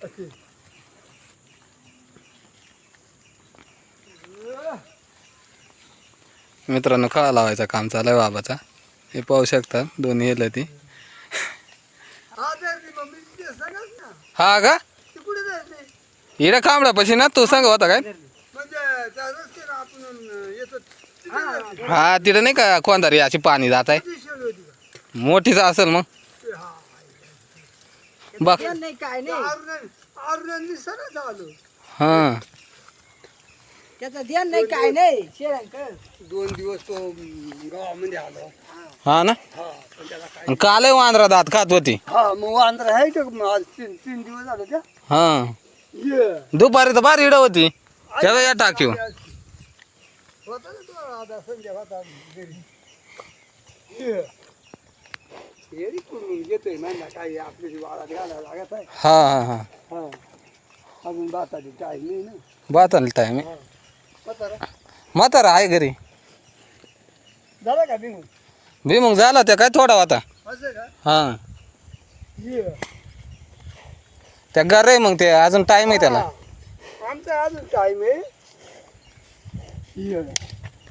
Aqui. मित्रांनो काळा लावायचा काम चालू आहे बाबाचा. हे पाहू शकता दोन्ही येलं ती हा ते. हा का? ती कांबडा पशी ना तू सांग होता काय? हा तिथं नाही का कोणतरी अशी पाणी जात आहे? मोठीच असेल मग. बघ. नाही काय नाही. आलो हा. त्याचं ध्यान नाही काय नाही. दोन दिवस तो गावामध्ये आलो. हा ना? हा पण त्याला काय आणि कालही वांद्रा दात खात होती. हा मग वांद्र आहे का? मग आज तीन तीन दिवस झाले त्या हा. ये. दुपारी तर बारी इडं होती. त्याला या टाकीव होता ना तो आता संध्या होता. घरी ये. घेतोय म्हणला काय आपली वाळात घालायला लागत आहे? हा हा हा. हा. अजून टाईम नाही ना. बात आली टाइम म्हातारा. म्हातारा आहे घरी. झाला का बिंगून भीमुग झाला त्या काय थोडा होता असं का? हा. ये. त्या घर आहे मग ते अजून टाइम आहे त्याला. आमचा अजून टाईम आहे. ये.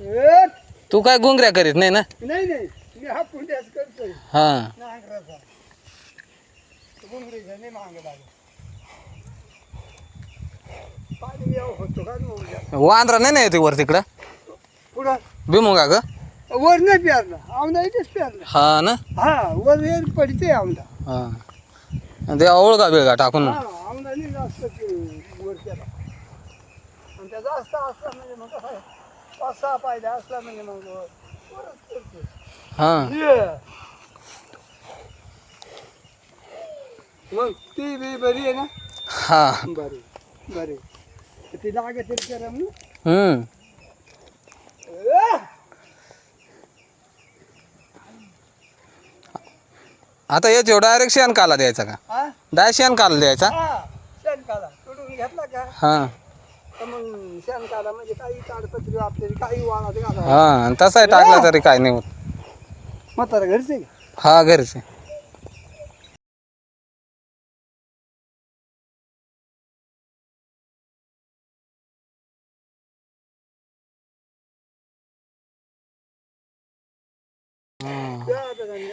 ए, तू काय गुंगऱ्या करीत नाही ना? नाही नाही. मी हा पुंड्याच करतोय. हा. नांगराचा. गुंगरीचा नाही मागं लागत. पाणी यावं होतो का न उद्या? वांद्रा नाही ना येते वर तिकडं? पुढं भीमुगा ग? वर नाही प्यारला आमदा इथेच प्यारला हा ना? हा वर पडते आमदा हा. आणि ते ओळगा बिळगा टाकून? हा नाही जास्त ते वर केला आणि त्या जास्त असला म्हणजे मग पाच सहा पायद्या असला म्हणजे मग हा. मग ती बी बरी आहे ना? हा. बरी बरी. ती लागत हम्म. आता याची डायरेक्ट शेण काला द्यायचा का? हा? डाय शेण काला द्यायचा? हा शेणकाला तुडून घेतला का? हा. मग शेणकाला म्हणजे काही ताडपत्री काही घाला हा आणि तसाही टाकला तरी काय नाही होत. म्हातारा घरचे हा घरचे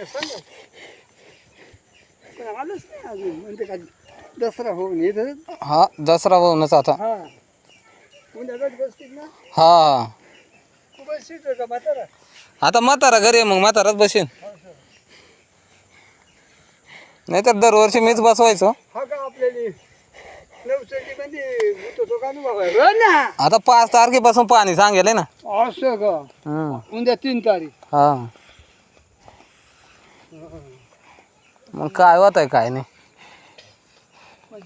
सांगा. पण आलंच नाही अजून. म्हणजे काय दसरा होऊन येत हा दसरा होऊनच आता. हा उद्या गट बसतील ना हा. का म्हातारा? आता म्हातारा घरी मग म्हाताराच बसेन हो सर नाहीतर दरवर्षी मीच बसवायचो. हा आता पाच तारखेपासून पाणी सांगेल ना. असं का? हम्म. उद्या तीन तारीख. हा. मग काय होत आहे काय नाही.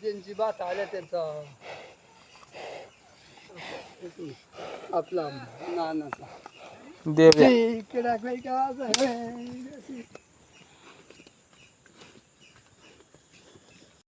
ज्यांची बात आल्या त्यांचा. आपला नानाचा देव ते